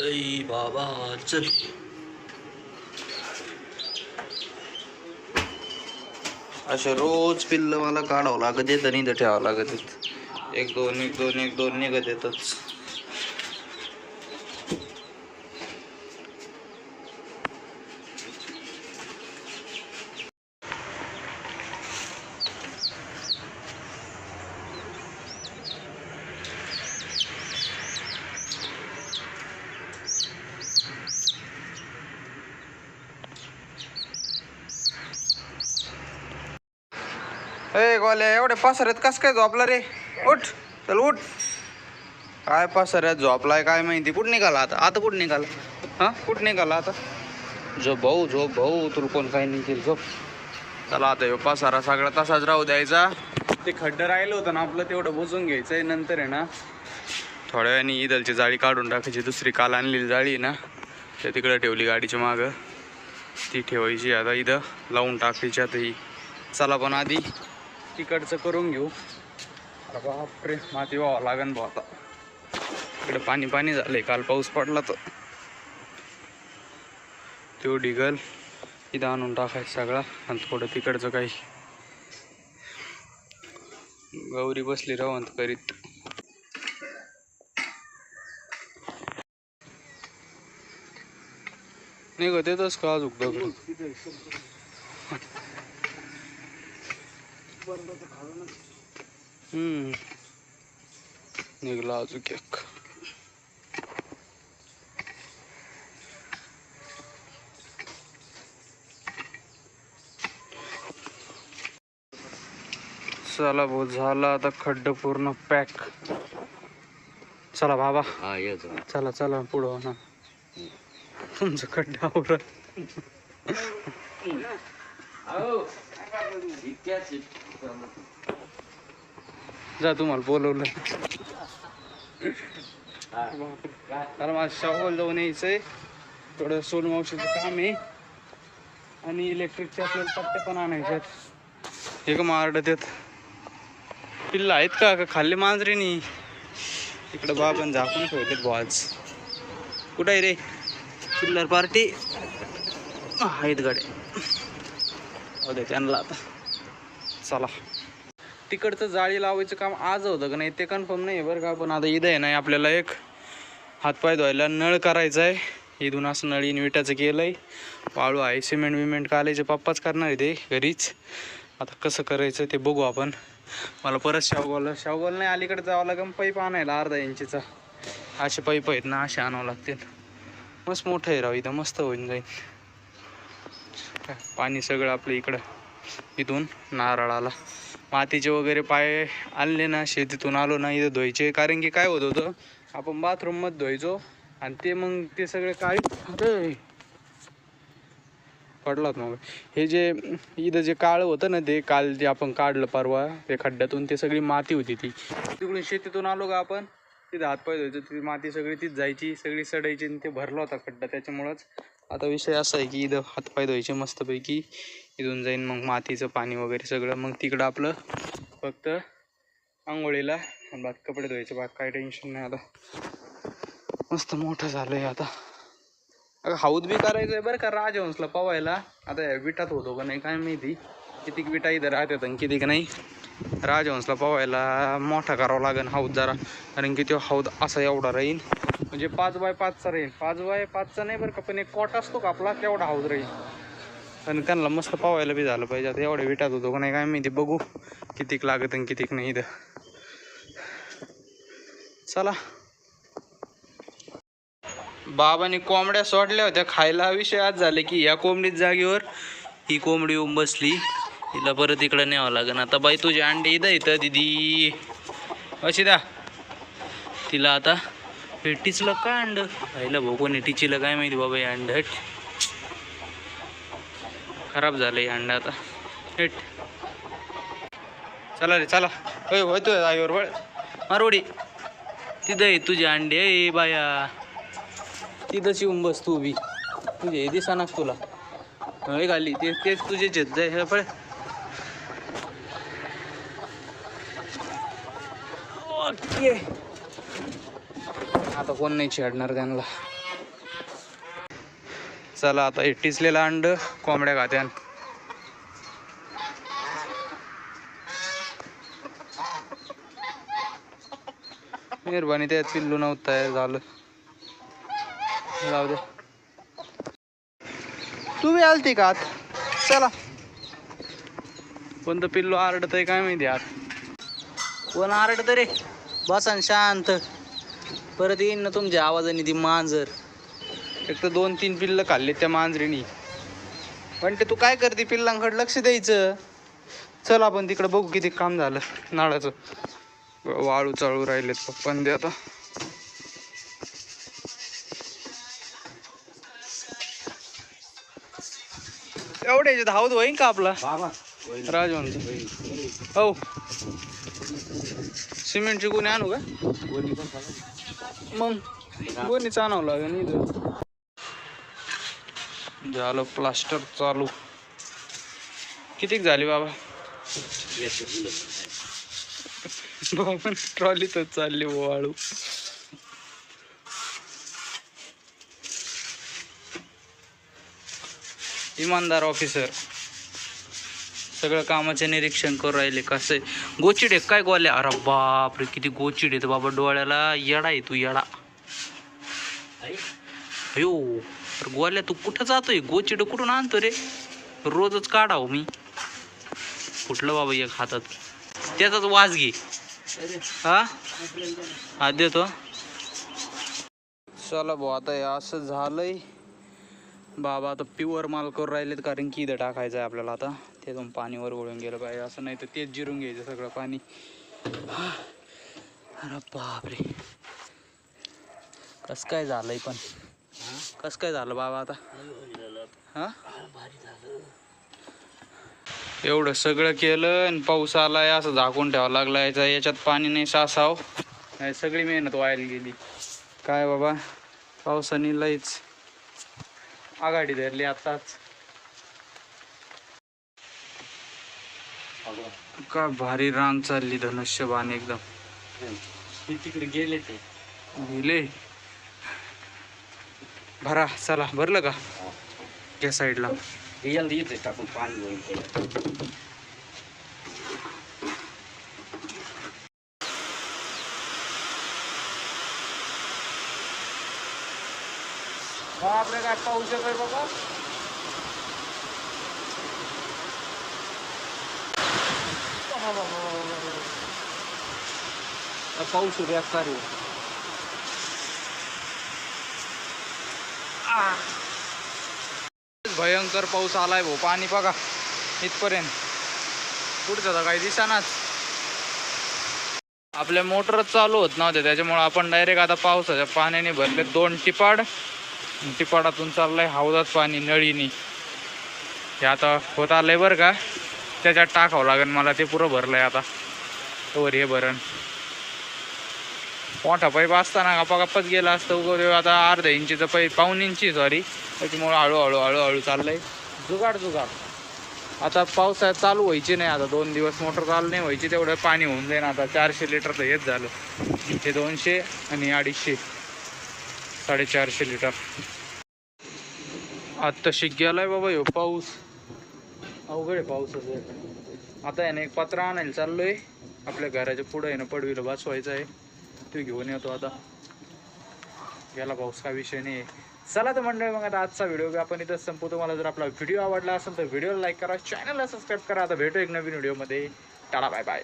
ऐ बाबा चल. असे रोज पिल्ल मला काढावं लागत येत आणि इथं ठेवावं लागत येत एक दोन एक दोन एक दोन निघत येतच. ए गोल्या एवढ्या पासऱ्यात कस काय झोपला रे? उठ चल उठ. काय पासऱ्यात झोपलाय काय माहिती? कुठं निघाला आता? आता कुठं निघाला? हा? कुठं निघाला आता? झोप भाऊ झोप भाऊ तुला कोण काही नाही केलं झोप. चला आता ह्यो पासारा सगळा तसाच राहू द्यायचा. ते खड्डं राहिलं होतं ना आपलं तेवढं बुजून घ्यायचंय नंतर आहे ना. थोड्या वेळाने ईदलची जाळी काढून टाकायची दुसरी काल आणलेली जाळी आहे ना. ते तिकडं ठेवली गाडीच्या मागं. ती ठेवायची आता इथं लावून टाकायची आता ही. चला पण आधी. तिकडचं करून घेऊ. अरे बापरे माती व्हावं लागन भाऊ आता. इकडे पाणी पाणी झालंय काल पाऊस पडला तर. तो डिगल इथं आणून टाकायचं सगळा आणि थोडं तिकडचं काही. गौरी बसली रवंत करीत. निघत येतच का अजून दगड हम्म. निघला अजून एक. चला भाऊ झाला आता खड्ड पूर्ण पॅक. चला बाबा. हा चला चला पुढं हो ना तुमचं खड्ड्यावर जा तुम्हाला बोलवलं तर माझं शाहूल जाऊन यायचंय. थोडं सोन मावशीचं काम आहे. आणि इलेक्ट्रिकचे आपल्याला पट्टे पण आणायचे हे का मारडत देत पिल्ला आहेत का? का खाल्ले मांजरेनी? इकडं बाबन झाकून ठेवतात बॉज कुठं आहे रे? चिल्लर पार्टी? आहेत गाड्या. दे त्यांना आता. चला. तिकडचं जाळी लावायचं काम आज होतं का नाही ते कन्फर्म नाही बरं का पण आता इथं आहे नाही आपल्याला एक हातपाय धुवायला नळ करायचा आहे इथून असं नळीन विटाचं केलं आहे वाळू आहे सिमेंट विमेंट कालायचे पप्पाच करणार आहे ते घरीच. आता कसं करायचं ते बघू आपण. मला परत शावगोल शावगोल नाही अलीकडे जावं लागेल पाईप आणायला अर्धा इंचीचा. असे पाईप आहेत ना असे आणावं लागतील. मस्त मोठं आहे राव इथं मस्त होऊन जाईल. पाणी सगळं आपलं इकडं इथून नारळाला. मातीचे वगैरे पाय आणले ना शेतीतून आलो ना इथं धुवायचे. कारण की काय होत होतं आपण बाथरूममध्ये धुवायचो आणि ते मग ते सगळे काय? अरे! पडलात मग. हे जे इथं जे काळ होतं ना ते काल जे आपण काढलं परवा ते खड्ड्यातून ते सगळी माती होती ती. तिकडून शेतीतून आलो का आपण तिथं हातपाय धुवायचो ती माती सगळी तीच जायची सगळी सडायची आणि ते भरला होता खड्डा त्याच्यामुळंच. आता विषय असा आहे की इथं हातपाय धुवायचे मस्तपैकी. इथून जाईन मग मातीचं पाणी वगैरे सगळं. मग तिकडं आपलं फक्त आंघोळीला आणि बाकी कपडे धुवायचे. बाकी काय टेन्शन नाही आता. मस्त मोठं झालं आहे आता. अगं हाऊद बी करायचं आहे बरं का राजवंशला पवायला. आता या विटात होतो का नाही काय माहिती. कितीक विटा इथं राहतात आणि कितीक नाही. राजवंशला पवायला मोठा करावा लागेल हौद जरा. कारण की तो हौद असा एवढा राहील म्हणजे पाच बाय पाचचा राहील पाच बाय पाचचा नाही बरं का पण एक कॉट असतो का आपला तेवढा हौद राहील आणि त्यांना मस्त पावायला बी झालं पाहिजे. आता एवढ्या विटात होतो का नाही काय माहिती बघू कितीक लागत आणि कितीक नाही इथं. चला. बाबाने कोंबड्या सोडल्या होत्या. खायला विषय आज झाले की या कोंबडीत जागेवर ही कोंबडी येऊन बसली. हिला परत इकडं न्यावं लागेल. आता बाई तुझे अंडे इथं इथं दिदी. अशी द्या तिला आता हे टिचलं काय अंड आईला भाऊ कोणी टिचलं काय माहिती बाबा हे अंड हट. खराब झालं हे अंड आता. हट. चला रे चला. होय होतोय आईवर बळ मारवडी. तिथं आहे तुझे अंडे ए बाया. तिथंच येऊन बस तू बी. तुझे हे दिसा नाक तुला. होय घाली ते तेच तुझे चेत जाय हे पळ. ओके. आता कोण नाही छेडणार त्यांना. चला आता हे टिचलेलं अंड कोंबड्या खात्यान. मेहरबानी त्यात पिल्लू नव्हतं तयार झालं. जाऊ दे. तू बी आलती का आत? चला. कोणतं पिल्लू आरडत आहे काय माहिती आत? कोण आरडत रे? बसा न शांत. परत येईन ना तुमच्या आवाजाने ती मांजर. एक तर दोन तीन पिल्लं खाल्ले त्या मांजरीनी. पण ते तू काय करते पिल्लांकडे लक्ष द्यायचं? चल आपण तिकडं बघू किती काम झालं नाळाचं. वाळू चाळू राहिलेत पप्पान दे आता. एवढे याच्यात हाऊद होईन का आपला? राजवंत. हो. सिमेंटची कोणी आणू का? मग कोणीच आणावं लागेल इथं. झालं प्लास्टर चालू. कितीक झाली बाबा? बाबा ट्रॉलीतच चालली वाळू. इमानदार ऑफिसर सगळं कामाचे निरीक्षण करू राहिले कसं आहे गोचिड आहे काय गोल्या अरे बापरे किती गोचिड आहे बाबा डोळ्याला. येडा आहे तू येडा. अयो अरे गोल्या तू कुठं जातोय? गोचिड कुठून आणतो रे? रोजच काढाव मी. कुठलं बाबा एक हातात. त्याचाच वास घे. हा? हा देतो. चला भाऊ आता हे असं झालंय. बाबा आता प्युअर माल करून राहिलेत कारण की इथं टाकायचं आहे आपल्याला आता. ते पाणी वर वळून गेलं पाहिजे. असं नाही तर तेच जिरून घ्यायचं सगळं पाणी. अरे बापरे. कस काय झालंय पण? कस काय झालं बाबा आता? हा? एवढं सगळं केलं आणि पाऊस आलाय असं झाकून ठेवावं लागला याचा याच्यात पाणी नाही सासाव नाही सगळी मेहनत व्हायला गेली. काय बाबा? पावसाने लईच आघाडी धरली आताच. का भारी रांग चालली धनुष्यबाण एकदम. तिकडे गेले ते. गेले? भरा चला भरलं का? या साईडला. रिअल येते टाकून पाणी काय पाऊस येतोय बाबा? पाऊस उद्या सारे भयंकर पाऊस आलाय भाऊ. पाणी बघा. इथपर्यंत. पुढचं तर काही दिसानाच. आपल्या मोटरच चालू होत नव्हते त्याच्यामुळे आपण डायरेक्ट आता पावसाच्या पाण्याने भरले दोन टिपाड. टिपाडातून चाललंय हौदात पाणी नळीनी. हे आता होत आलंय बरं का? त्याच्यात टाकावं लागेल मला ते पुरं भरलंय आता. तोवर हे भरण मोठा पाईप असताना गप्पागप्पाच गेला असतं उगं आता अर्धा इंचीचं पाईप पाऊन इंची सॉरी त्याच्यामुळे हळूहळू हळूहळू चाललंय. जुगाड जुगाड. आता पावसाळ्यात चालू व्हायची नाही आता दोन दिवस मोटर चालू नाही व्हायची तेवढं पाणी होऊन जाईन. आता चारशे लिटर तर हेच झालं. हे दोनशे आणि अडीचशे. साडेचारशे लिटर. आत्ता शिक गेलाय बाबा ह्यो पाऊस. अवघड आहे पावसाचं. आता आहे ना एक पत्रा आणायला चाललोय. आपल्या घराच्या पुढं आहे ना पडवीला वाचवायचं आहे. तो घेऊन येतो आता. गेला पाऊस काय विषय नाही चला तर मंडळी मग आता आजचा व्हिडिओ आपण इथं संपवतो. तुम्हाला जर आपला व्हिडिओ आवडला असेल तर व्हिडिओला लाईक करा चॅनलला सबस्क्राईब करा. आता भेटू एक नवीन व्हिडिओमध्ये. टाळा बाय बाय